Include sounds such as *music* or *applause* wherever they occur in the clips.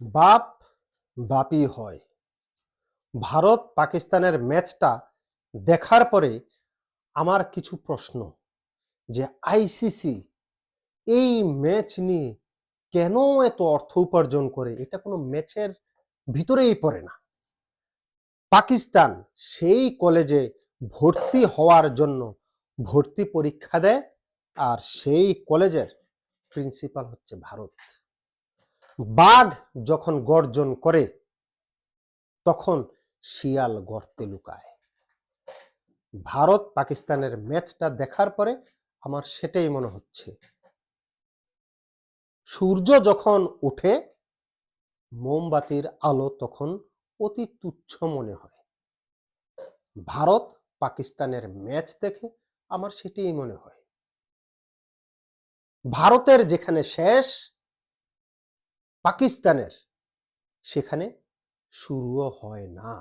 বাপ বাপই হয়। ভারত পাকিস্তানের ম্যাচটা দেখার পরে আমার কিছু প্রশ্ন, যে আইসিসি এই ম্যাচ নিয়ে কেন এত অর্থ উপার্জন করে? এটা কোনো ম্যাচের ভিতরেই পড়ে না। পাকিস্তান সেই কলেজে ভর্তি হওয়ার জন্য ভর্তি পরীক্ষা দেয় আর সেই কলেজের প্রিন্সিপাল হচ্ছে ভারত। বাঘ যখন গর্জন করে, তখন শিয়াল গর্তে লুকায়। ভারত পাকিস্তানের ম্যাচটা দেখার পরে আমার সেটাই মনে হচ্ছে। সূর্য যখন ওঠে, মোমবাতির আলো তখন অতি তুচ্ছ মনে হয়। ভারত পাকিস্তানের ম্যাচ দেখে আমার সেটাই মনে হয়। ভারতের যেখানে শেষ পাকিস্তানের, সেখানে শুরুও হয় না।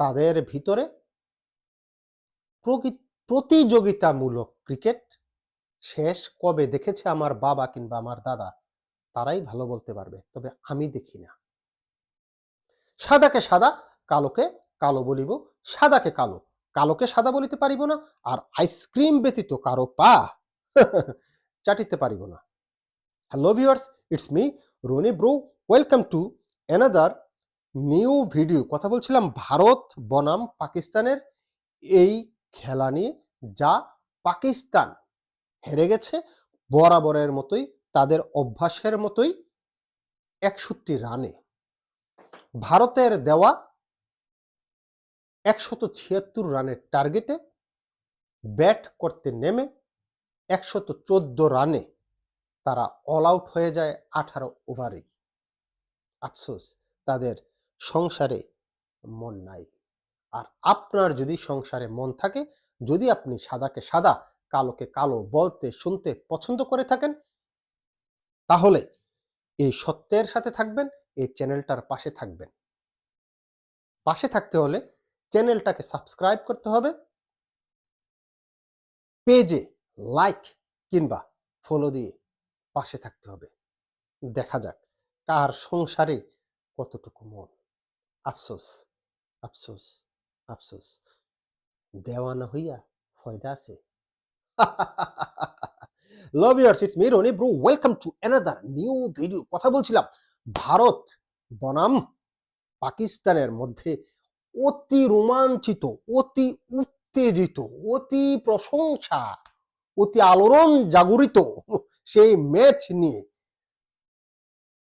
তাদের ভিতরে প্রতিযোগিতামূলক ক্রিকেট শেষ কবে দেখেছে আমার বাবা কিংবা আমার দাদা? তারাই ভালো বলতে পারবে, তবে আমি দেখি না। সাদাকে সাদা, কালোকে কালো বলিব, সাদাকে কালো, কালোকে সাদা বলিতে পারিব না, আর আইসক্রিম ব্যতীত কারও পা *laughs* চাটিতে পারিব না। Hello viewers it's me. Rony bro, welcome to another new video. কথা বলছিলাম ভারত, বনাম, পাকিস্তানের এই খেলা নিয়ে, যা পাকিস্তান হেরে গেছে বরাবরের মতোই, তাদের অভ্যাসের মতোই একষট্টি রানে। ভারতের দেওয়া একশত ছিয়াত্তর রানের টার্গেটে ব্যাট করতে নেমে একশত চোদ্দ রানে তারা অল আউট হয়ে যায় আঠারো ওভারে আফসোস, তাদের সংসারে মন নাই। আর আপনার যদি সংসারে মন থাকে, যদি আপনি সাদাকে সাদা, কালোকে কালো বলতে, শুনতে পছন্দ করে থাকেন, তাহলে এই সত্যের সাথে থাকবেন, এই চ্যানেলটার পাশে থাকবেন। পাশে থাকতে হলে চ্যানেলটাকে সাবস্ক্রাইব করতে হবে। পেজে লাইক কিংবা ফলো দিয়ে পাশে থাকতে হবে। দেখা যাক কার সংসারে কতটুকু মন। আফসোস আফসোস আফসোস। দেওয়ানা হইয়া ফয়দা আছে। Love years it's me Roni bro welcome to another new video কথা বলছিলাম, ভারত বনাম পাকিস্তানের মধ্যে অতি রোমাঞ্চিত, অতি উত্তেজিত, অতি প্রশংসা, অতি আলোড়ন জাগরিত সেই ম্যাচ নিয়ে,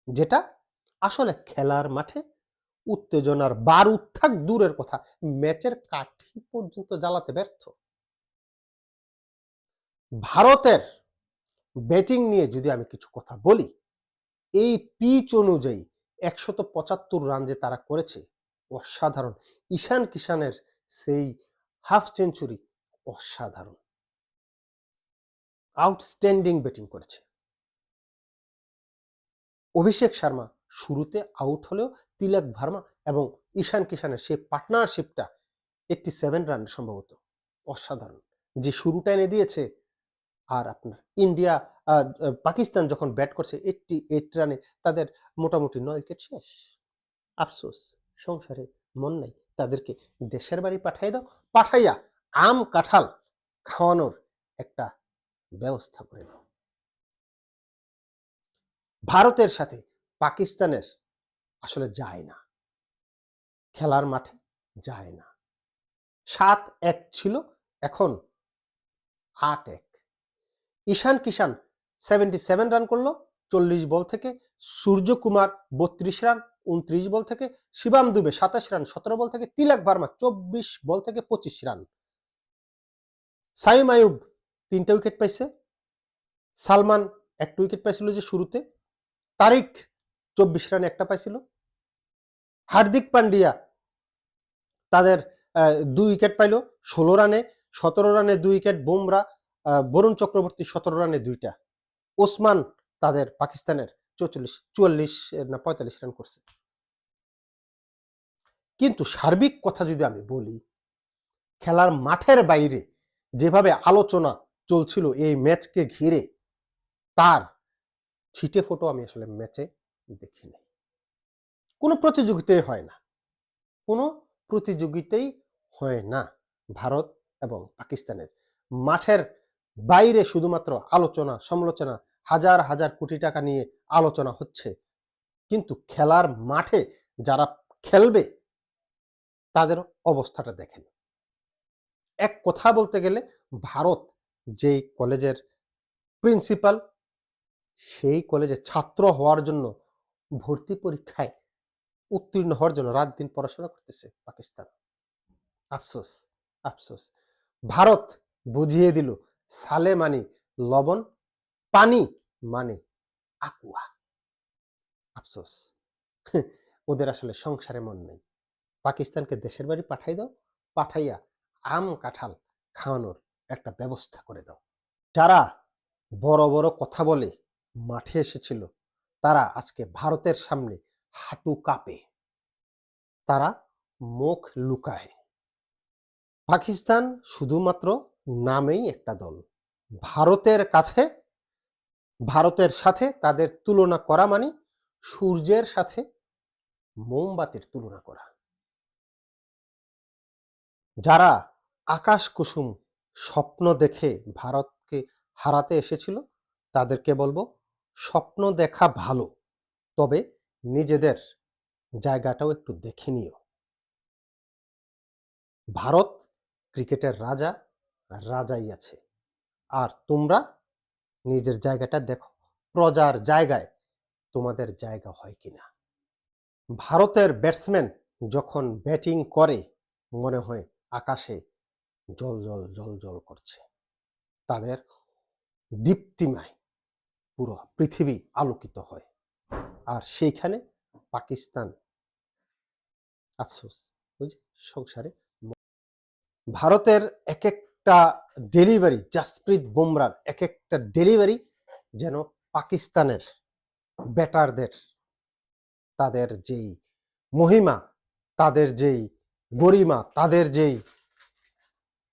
যেটা আসলে খেলার মাঠে উত্তেজনার বারুদ থাক দূরের কথা ম্যাচের কাঠি পর্যন্ত জ্বালাতে ব্যর্থ। ভারতের ব্যাটিং নিয়ে যদি আমি কিছু কথা বলি, এই পিচ অনুযায়ী একশত পঁচাত্তর রান যে তারা করেছে, অসাধারণ। ঈশান কিষানের সেই হাফ সেঞ্চুরি অসাধারণ। আউটস্ট্যান্ডিং ব্যাটিং করেছে। অভিষেক শর্মা শুরুতে আউট হলেও তিলক ভার্মা এবং ঈশান কিষানের সেই পার্টনারশিপটা এইটটি সেভেন রান সম্ভবত অসাধারণ। যে শুরুটা এনে দিয়েছে, আর আপনার ইন্ডিয়া পাকিস্তান যখন ব্যাট করছে এইটটি এইট রানে তাদের মোটামুটি নয় উইকেট শেষ। আফসোস, সংসারে মন নাই। তাদেরকে দেশের বাড়ি পাঠাই দাও, পাঠাইয়া আম কাঁঠাল খাওয়ানোর একটা ব্যবস্থা করে দাও ভারতের সাথে পাকিস্তানের আসলে যায় না। খেলার মাঠে যায় না। সাত এক ছিল, এখন আট এক। Ishan Kishan seventy seven run করল, চল্লিশ বল থেকে। সূর্যকুমার বত্রিশ রান উনত্রিশ বল থেকে। শিবাম দুবে সাতাশ রান সতেরো বল থেকে। তিলক ভার্মা চব্বিশ বল থেকে পঁচিশ রান সাইম আয়ুব তিনটা উইকেট পাইছে। সালমান একটা উইকেট পাইছিল যে শুরুতে। তারিক চব্বিশ রানে একটা পাইছিল। হার্দিক পান্ডিয়া তাদের দুই উইকেট পাইল, ষোলো রানে, সতেরো রানে দুই উইকেট বুমরা বরুণ চক্রবর্তী সতেরো রানে দুইটা। ওসমান তাদের পাকিস্তানের চৌচল্লিশ, চুয়াল্লিশ না পঁয়তাল্লিশ রান করছে। কিন্তু সার্বিক কথা যদি আমি বলি, খেলার মাঠের বাইরে যেভাবে আলোচনা চলছিল এই ম্যাচকে ঘিরে, তার ছিটে ফটো আমি আসলে ম্যাচে দেখিনি। কোনো প্রতিযোগিতাই হয় না। কোনো প্রতিযোগিতাই হয় না ভারত এবং পাকিস্তানের। মাঠের বাইরে শুধুমাত্র আলোচনা, সমালোচনা, হাজার হাজার কোটি টাকা নিয়ে আলোচনা হচ্ছে। কিন্তু খেলার মাঠে যারা খেলবে, তাদের অবস্থাটা দেখেন। এক কথা বলতে গেলে ভারত যেই কলেজের প্রিন্সিপাল সেই কলেজে ছাত্র হওয়ার জন্য ভর্তি পরীক্ষায় উত্তীর্ণ হওয়ার জন্য রাত দিন পড়াশোনা করতেছে পাকিস্তান। আফসোস আফসোস। ভারত বুঝিয়ে দিল সালে মানে লবণ, পানি মানে আকুয়া। আফসোস। *laughs* ওদের আসলে সংসারে মন নেই। পাকিস্তানকে দেশের বাড়ি পাঠাই দাও, পাঠাইয়া আম কাঁঠাল খাওয়ানোর একটা ব্যবস্থা করে দাও। যারা বড় বড় কথা বলে মাঠে এসেছিল, তারা আজকে ভারতের সামনে হাঁটু কাঁপে। তারা মুখ লুকায়। পাকিস্তান শুধুমাত্র নামেই একটা দল। ভারতের কাছে, ভারতের সাথে তাদের তুলনা করা মানে সূর্যের সাথে মোমবাতির তুলনা করা। যারা আকাশ কুসুম স্বপ্ন দেখে ভারতকে হারাতে এসেছিল, তাদেরকে বলব স্বপ্ন দেখা ভালো, তবে নিজেদের জায়গাটাও একটু দেখে নিও। ভারত ক্রিকেটের রাজা, রাজাই আছে। আর তোমরা নিজের জায়গাটা দেখো, প্রজার জায়গায় তোমাদের জায়গা হয় কিনা। ভারতের ব্যাটসম্যান যখন ব্যাটিং করে, মনে হয় আকাশে জল জল জল জল করছে। তাদের দীপ্তিমায় পুরো পৃথিবী আলোকিত হয়। আর সেইখানে পাকিস্তান, আফসোস, ওই যে সংসারে ভারতের এক একটা ডেলিভারি, জাসপ্রীত বুমরার এক একটা ডেলিভারি যেন পাকিস্তানের ব্যাটারদের তাদের যেই মহিমা, তাদের যেই গরিমা, তাদের যেই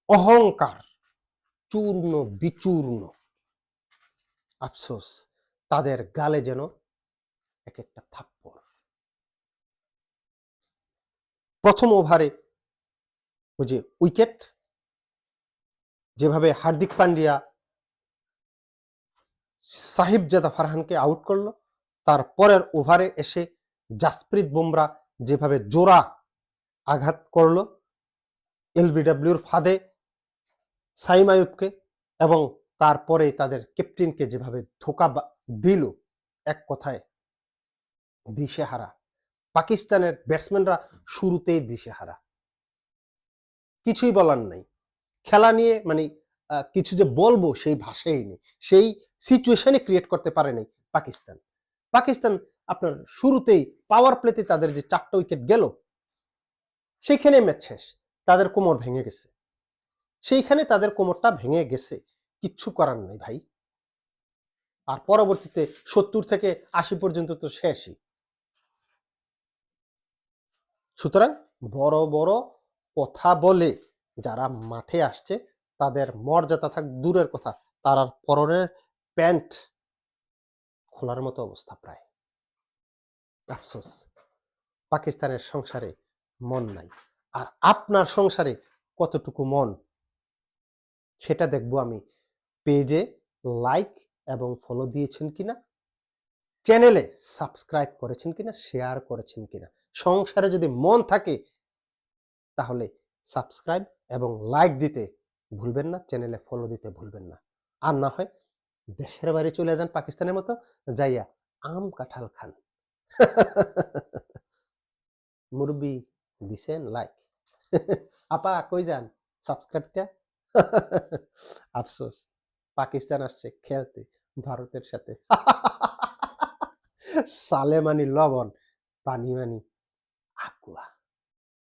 অহংকার, চূর্ণ বিচূর্ণ। আফসোস, তাদের গালে যেন এক একটা থাপ্পড়। প্রথম ওভারে ওই যে উইকেট, যেভাবে হার্দিক পান্ডিয়া সাহিবজাদা ফারহানকে আউট করল, তার পরের ওভারে এসে জাসপ্রীত বুমরা যেভাবে জোড়া আঘাত করল, এলবিডব্লিউর ফাঁদে সাইম আয়ুবকে এবং তারপরে তাদের ক্যাপ্টেনকে যেভাবে ধোকা দিল, এক কথায় দিশেহারা। পাকিস্তানের ব্যাটসম্যানরা শুরুতেই দিশেহারা। কিছুই বলার নাই। খেলা নিয়ে মানে কিছু যে বলব সেই ভাষাই নেই। সেই সিচুয়েশনে ক্রিয়েট করতে পারেনি পাকিস্তান। পাকিস্তান আপনার শুরুতেই পাওয়ার প্লেতে তাদের যে চারটা উইকেট গেল সেখানে ম্যাচ শেষ। তাদের কোমর ভেঙে গেছে। সেইখানে তাদের কোমরটা ভেঙে গেছে। কিচ্ছু করার নেই ভাই। আর পরবর্তীতে সত্তর থেকে আশি পর্যন্ত তো শেষই। সুতরাং বড় বড় কথা বলে যারা মাঠে আসছে, তাদের মর্যাদা থাক, দূরের কথা, তার পরনের প্যান্ট খোলার মতো অবস্থা প্রায়। আফসোস। পাকিস্তানের সংসারে মন নাই। আর আপনার সংসারে কতটুকু মন? সেটা দেখব আমি। পেজে লাইক এবং ফলো দিয়েছেন কিনা? চ্যানেলে সাবস্ক্রাইব করেছেন কিনা? শেয়ার করেছেন কিনা? সংসারে যদি মন থাকে, তাহলে সাবস্ক্রাইব এবং লাইক দিতে ভুলবেন না চ্যানেলে ফলো দিতে ভুলবেন না। আর না হয় দেশের বাইরে চলে যান পাকিস্তানের মতো, যাইয়া আম কাঁঠাল খান। মুরব্বি দিছেন লাইক আপা কই যান? সাবস্ক্রাইবটা *laughs* আফসোস। পাকিস্তান আসছে খেলতে ভারতের সাথে। *laughs* সালেমানি লবণ পানি মানি আকুয়া।